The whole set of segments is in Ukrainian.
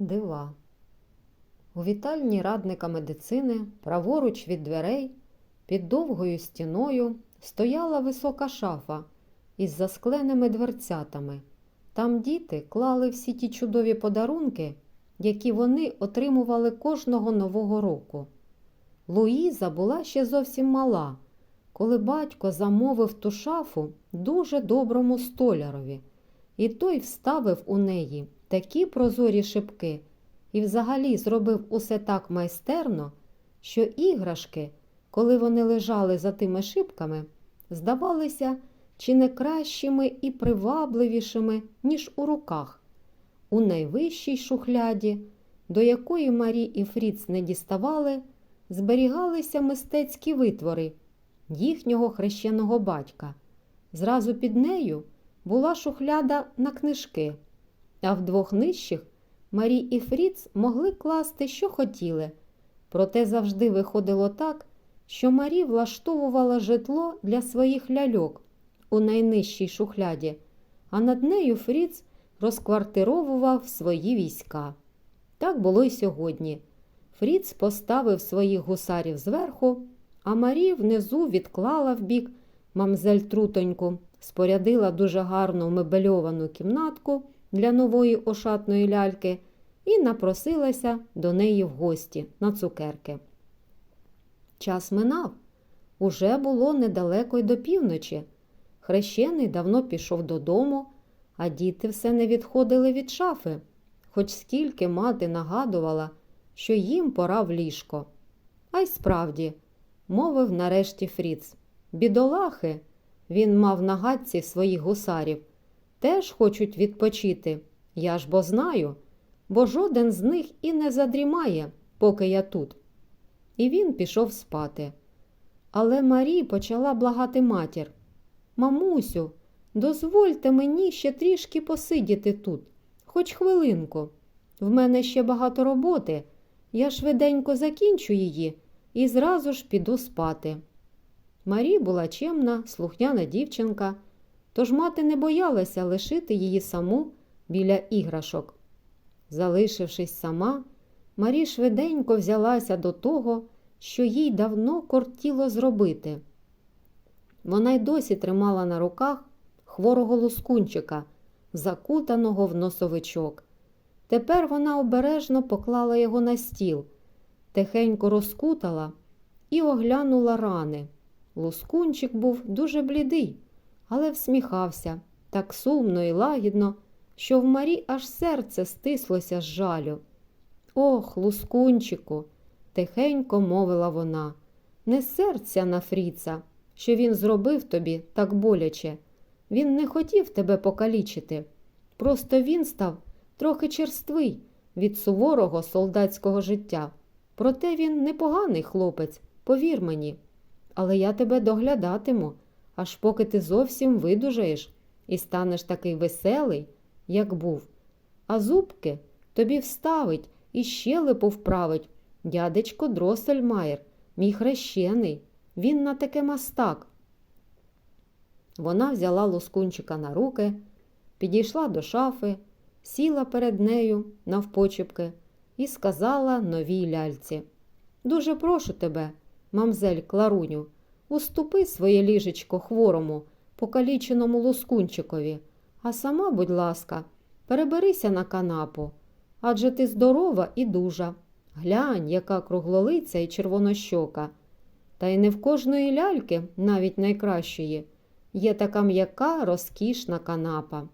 Дива. У вітальні радника медицини, праворуч від дверей, під довгою стіною стояла висока шафа із заскленими дверцятами. Там діти клали всі ті чудові подарунки, які вони отримували кожного нового року. Луїза була ще зовсім мала, коли батько замовив ту шафу дуже доброму столярові, і той вставив у неї такі прозорі шибки і взагалі зробив усе так майстерно, що іграшки, коли вони лежали за тими шибками, здавалися чи не кращими і привабливішими, ніж у руках. У найвищій шухляді, до якої Марі і Фріц не діставали, зберігалися мистецькі витвори їхнього хрещеного батька. Зразу під нею була шухляда на книжки, а в двох нижчих Марі і Фріц могли класти, що хотіли. Проте завжди виходило так, що Марі влаштовувала житло для своїх ляльок у найнижчій шухляді, а над нею Фріц розквартировував свої війська. Так було й сьогодні. Фріц поставив своїх гусарів зверху, а Марі внизу відклала вбік мамзель трутоньку, спорядила дуже гарну мебельовану кімнатку для нової ошатної ляльки і напросилася до неї в гості на цукерки. Час минав. Уже було недалеко й до півночі. Хрещений давно пішов додому, а діти все не відходили від шафи, хоч скільки мати нагадувала, що їм пора в ліжко. А й справді, мовив нарешті Фріц, бідолахи, він мав на гадці своїх гусарів, теж хочуть відпочити. Я ж бо знаю, бо жоден з них і не задрімає, поки я тут. І він пішов спати. Але Марі почала благати матір. Мамусю, дозвольте мені ще трішки посидіти тут, хоч хвилинку. В мене ще багато роботи. Я швиденько закінчу її і зразу ж піду спати. Марі була чемна, слухняна дівчинка, тож мати не боялася лишити її саму біля іграшок. Залишившись сама, Марі швиденько взялася до того, що їй давно кортіло зробити. Вона й досі тримала на руках хворого лускунчика, закутаного в носовичок. Тепер вона обережно поклала його на стіл, тихенько розкутала і оглянула рани. Лускунчик був дуже блідий, але всміхався так сумно і лагідно, що в Марі аж серце стислося з жалю. Ох, лускунчику, тихенько мовила вона, не серця на Фріца, що він зробив тобі так боляче. Він не хотів тебе покалічити. Просто він став трохи черствий від суворого солдатського життя. Проте він непоганий хлопець, повір мені. Але я тебе доглядатиму, аж поки ти зовсім видужаєш і станеш такий веселий, як був. А зубки тобі вставить і щелепу вправить дядечко Дросельмаєр, мій хрещений. Він на таке мастак. Вона взяла лоскунчика на руки, підійшла до шафи, сіла перед нею навпочепки і сказала новій ляльці Дуже прошу тебе, мамзель Кларуню, уступи своє ліжечко хворому, покаліченому лоскунчикові, а сама, будь ласка, переберися на канапу, адже ти здорова і дужа. Глянь, яка круглолиця і червонощока. Та й не в кожної ляльки, навіть найкращої, є така м'яка розкішна канапа.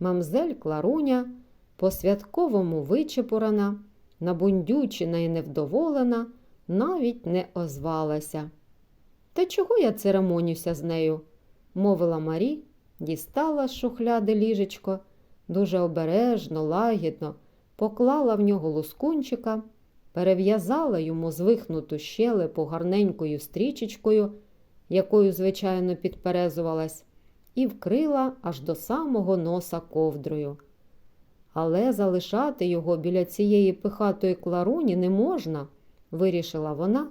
Мамзель Кларуня, по святковому вичепурана, набундючена і невдоволена, навіть не озвалася. Та чого я церемонюся з нею? мовила Марі, дістала з шухляди ліжечко, дуже обережно, лагідно, поклала в нього лускунчика, перев'язала йому звихнуту щелепу гарненькою стрічечкою, якою, звичайно, підперезувалась, і вкрила аж до самого носа ковдрою. Але залишати його біля цієї пихатої кларуні не можна, вирішила вона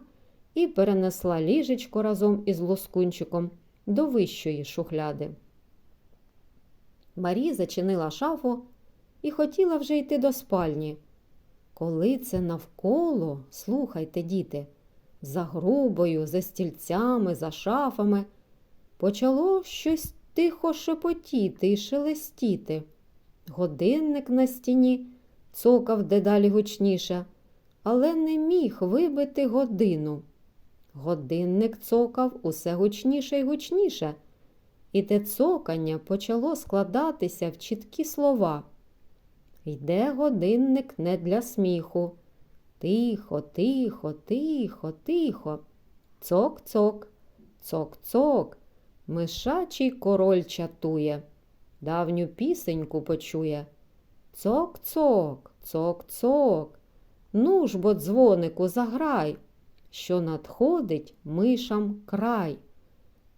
і перенесла ліжечко разом із лоскунчиком до вищої шухляди. Марі зачинила шафу і хотіла вже йти до спальні. Коли це навколо, слухайте, діти, за грубою, за стільцями, за шафами, почало щось тихо шепотіти і шелестіти. Годинник на стіні цокав дедалі гучніше, але не міг вибити годину. Годинник цокав усе гучніше і гучніше, і те цокання почало складатися в чіткі слова. Йде годинник не для сміху. Тихо, тихо, тихо, тихо. Цок-цок, цок-цок. Мишачий король чатує, давню пісеньку почує. Цок-цок, цок-цок. Ну ж бо дзвонику заграй, що надходить мишам край.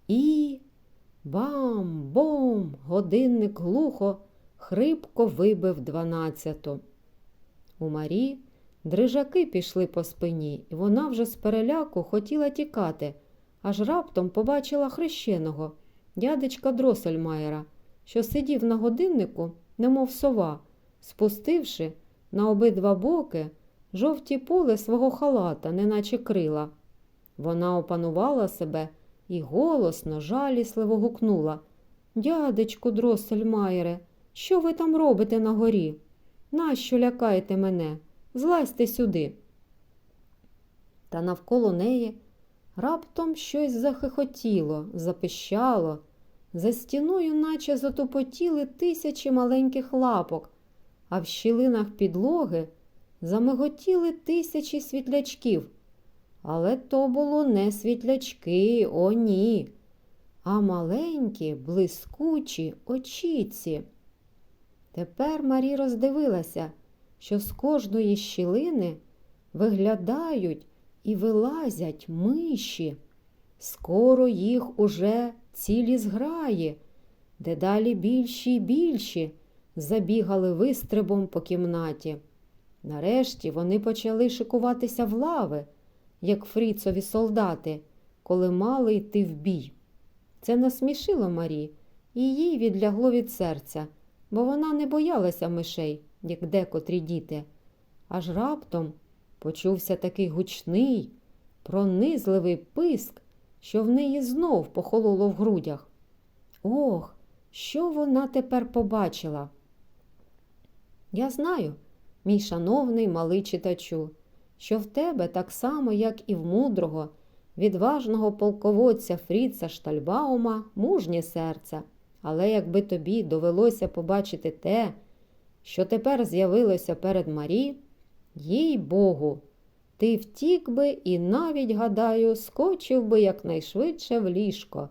І бам-бом, годинник глухо, хрипко вибив дванадцяту. У Марі дрижаки пішли по спині, і вона вже з переляку хотіла тікати, аж раптом побачила хрещеного, дядечка Дросельмаєра, що сидів на годиннику, немов сова, спустивши на обидва боки жовті поле свого халата, неначе крила. Вона опанувала себе і голосно, жалісливо гукнула Дядечку Дросельмаєре, що ви там робите на горі? Нащо лякаєте мене? Злазьте сюди. Та навколо неї раптом щось захихотіло, запищало. За стіною наче затупотіли тисячі маленьких лапок, а в щілинах підлоги замиготіли тисячі світлячків. Але то було не світлячки, о ні, а маленькі, блискучі очіці. Тепер Марі роздивилася, що з кожної щілини виглядають і вилазять миші. Скоро їх уже цілі зграї, дедалі більші й більші забігали вистрибом по кімнаті. Нарешті вони почали шикуватися в лави, як фріцові солдати, коли мали йти в бій. Це насмішило Марі, і їй відлягло від серця, бо вона не боялася мишей, як декотрі діти. Аж раптом почувся такий гучний, пронизливий писк, що в неї знов похололо в грудях. Ох, що вона тепер побачила? Я знаю, мій шановний малий читачу, що в тебе так само, як і в мудрого, відважного полководця Фріца Штальбаума, мужнє серце. Але якби тобі довелося побачити те, що тепер з'явилося перед Марі, їй Богу, ти втік би і навіть, гадаю, скочив би якнайшвидше в ліжко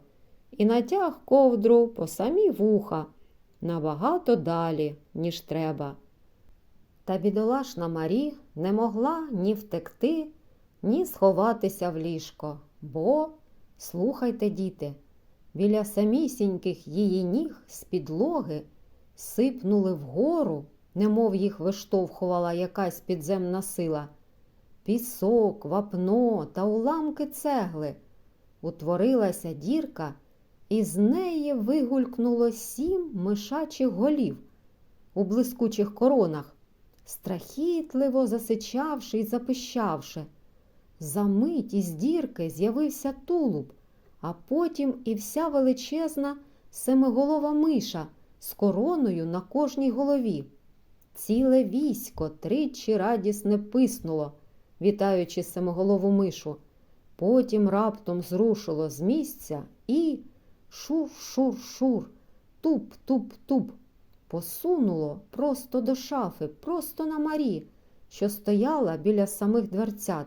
і натяг ковдру по самі вуха набагато далі, ніж треба. Та бідолашна Марі не могла ні втекти, ні сховатися в ліжко, бо, слухайте, діти, біля самісіньких її ніг з підлоги сипнули вгору, немов їх виштовхувала якась підземна сила, пісок, вапно та уламки цегли. Утворилася дірка, і з неї вигулькнуло сім мишачих голів у блискучих коронах страхітливо засичавши і запищавши. За мить із дірки з'явився тулуб, а потім і вся величезна семиголова миша з короною на кожній голові. Ціле військо тричі радісне писнуло, вітаючи семиголову мишу. Потім раптом зрушило з місця і шур-шур-шур, туп-туп-туп посунуло просто до шафи, просто на Марі, що стояла біля самих дверцят.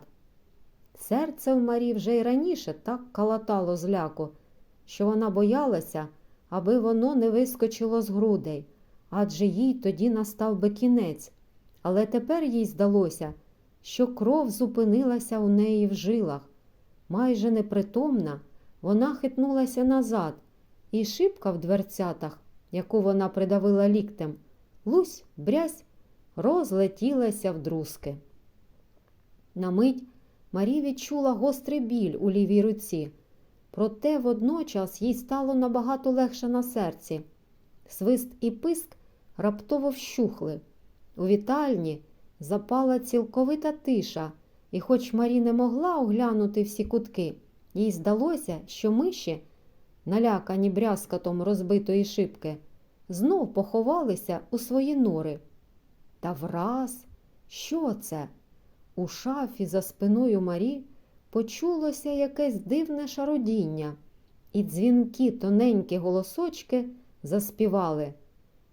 Серце в Марі вже й раніше так калатало зляку, що вона боялася, аби воно не вискочило з грудей, адже їй тоді настав би кінець. Але тепер їй здалося, що кров зупинилася у неї в жилах. Майже непритомна, вона хитнулася назад, і шибка в дверцятах яку вона придавила ліктем, лусь, брязь, розлетілася в друзки. На мить Марі відчула гострий біль у лівій руці, проте водночас їй стало набагато легше на серці. Свист і писк раптово вщухли. У вітальні запала цілковита тиша, і хоч Марі не могла оглянути всі кутки, їй здалося, що миші, налякані брязкатом розбитої шибки, знов поховалися у свої нори. Та враз, що це? У шафі за спиною Марі почулося якесь дивне шародіння, і дзвінкі тоненькі голосочки заспівали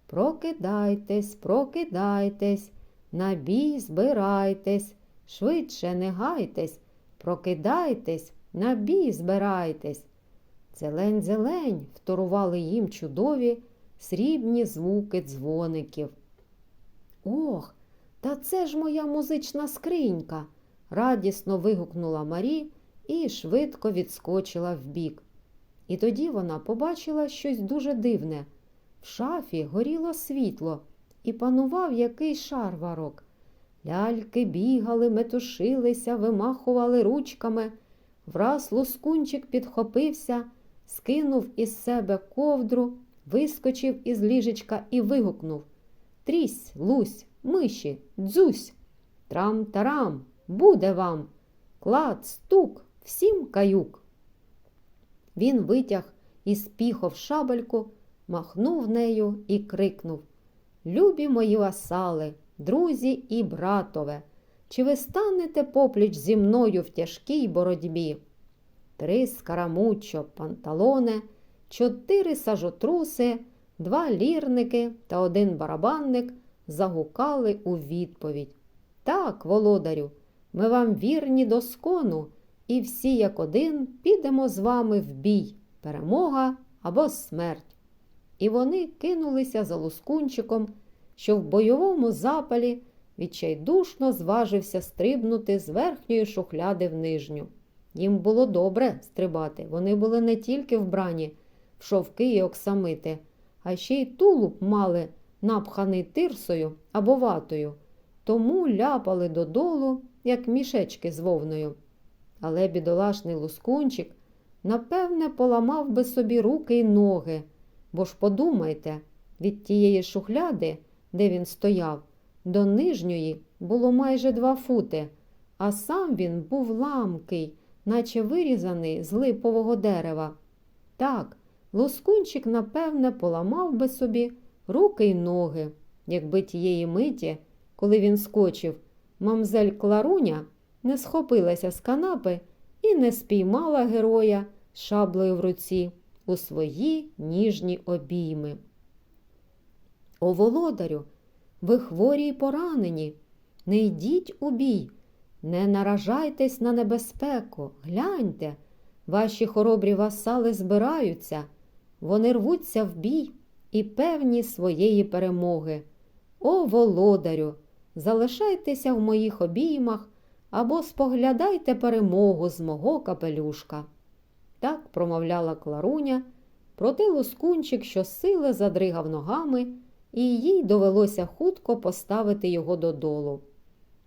Прокидайтесь, прокидайтесь, на бій збирайтесь, швидше не гайтесь, прокидайтесь, на бій збирайтесь. Зелень, зелень, вторували їм чудові срібні звуки дзвоників. Ох, та це ж моя музична скринька, радісно вигукнула Марі і швидко відскочила вбік. І тоді вона побачила щось дуже дивне. В шафі горіло світло і панував якийсь шарварок. Ляльки бігали, метушилися, вимахували ручками. Враз лускунчик підхопився, скинув із себе ковдру, вискочив із ліжечка і вигукнув Трісь, лусь, миші, дзусь, трам-тарам, буде вам, клад, стук, всім каюк. Він витяг із піхов шабельку, махнув нею і крикнув Любі мої васали, друзі і братове, чи ви станете попліч зі мною в тяжкій боротьбі? Три скарамуччо, панталоне, чотири сажотруси, два лірники та один барабанник загукали у відповідь. Так, володарю, ми вам вірні до скону, і всі, як один, підемо з вами в бій, перемога або смерть. І вони кинулися за лускунчиком, що в бойовому запалі відчайдушно зважився стрибнути з верхньої шухляди в нижню. Їм було добре стрибати. Вони були не тільки вбрані в шовки і оксамити, а ще й тулуб мали напханий тирсою або ватою, тому ляпали додолу, як мішечки з вовною. Але бідолашний лускунчик, напевне, поламав би собі руки й ноги, бо ж подумайте, від тієї шухляди, де він стояв, до нижньої було майже два фути, а сам він був ламкий, наче вирізаний з липового дерева. Так, лускунчик, напевне, поламав би собі руки й ноги, якби тієї миті, коли він скочив, мамзель Кларуня не схопилася з канапи і не спіймала героя шаблею в руці у свої ніжні обійми. О, володарю, ви хворі й поранені, не йдіть у бій, не наражайтесь на небезпеку, гляньте, ваші хоробрі васали збираються, вони рвуться в бій і певні своєї перемоги. О, володарю, залишайтеся в моїх обіймах або споглядайте перемогу з мого капелюшка. Так промовляла Кларуня, проте лускунчик щосили задригав ногами, і їй довелося хутко поставити його додолу.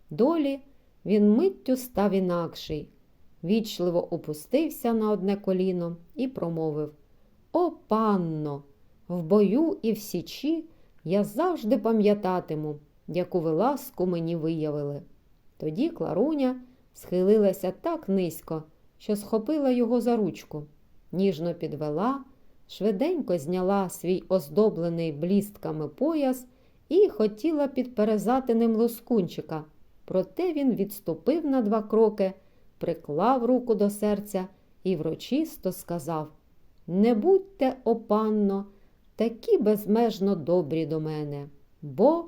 Долі він миттю став інакший, вічливо опустився на одне коліно і промовив О, панно! В бою і в січі я завжди пам'ятатиму, яку ви ласку мені виявили. Тоді Кларуня схилилася так низько, що схопила його за ручку, ніжно підвела, швиденько зняла свій оздоблений блістками пояс і хотіла підперезати ним лоскунчика. Проте він відступив на два кроки, приклав руку до серця і врочисто сказав Не будьте, опанно, такі безмежно добрі до мене, бо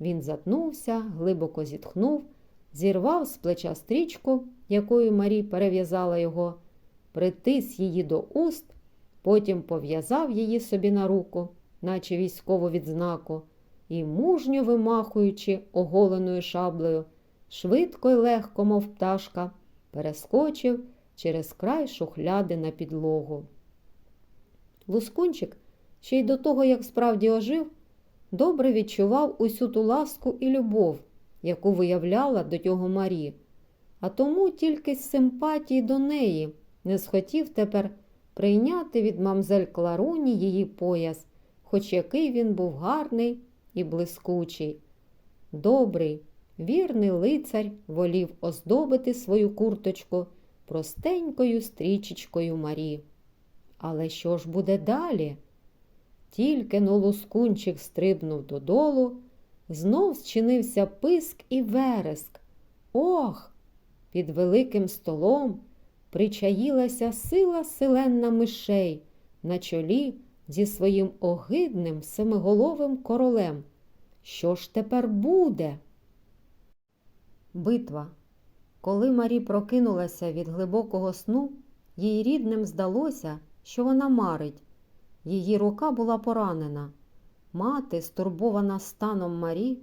він затнувся, глибоко зітхнув, зірвав з плеча стрічку, якою Марі перев'язала його, притис її до уст, потім пов'язав її собі на руку, наче військову відзнаку, і, мужньо вимахуючи оголеною шаблею, швидко й легко, мов пташка, перескочив через край шухляди на підлогу. Лускунчик ще й до того, як справді ожив, добре відчував усю ту ласку і любов, яку виявляла до нього Марі, а тому тільки з симпатії до неї не схотів тепер прийняти від мамзель Кларуні її пояс, хоч який він був гарний і блискучий. Добрий, вірний лицар волів оздобити свою курточку простенькою стрічечкою Марі. Але що ж буде далі? Тільки но лускунчик стрибнув додолу, знов зчинився писк і вереск. Ох! Під великим столом причаїлася сила селенна мишей на чолі зі своїм огидним семиголовим королем. Що ж тепер буде? Битва. Коли Марі прокинулася від глибокого сну, їй рідним здалося, що вона марить. Її рука була поранена. Мати, стурбована станом Марі,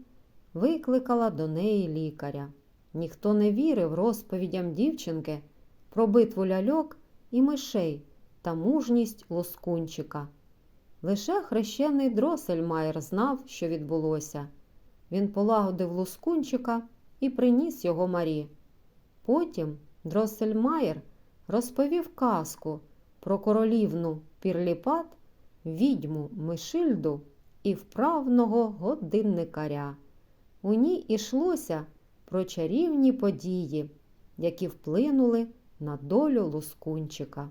викликала до неї лікаря. Ніхто не вірив розповідям дівчинки про битву ляльок і мишей та мужність лоскунчика. Лише хрещений Дросельмайер знав, що відбулося. Він полагодив лоскунчика і приніс його Марі. Потім Дросельмайер розповів казку про королівну Пірліпат, відьму Мишильду і вправного годинникаря. У ній ішлося про чарівні події, які вплинули на долю лускунчика.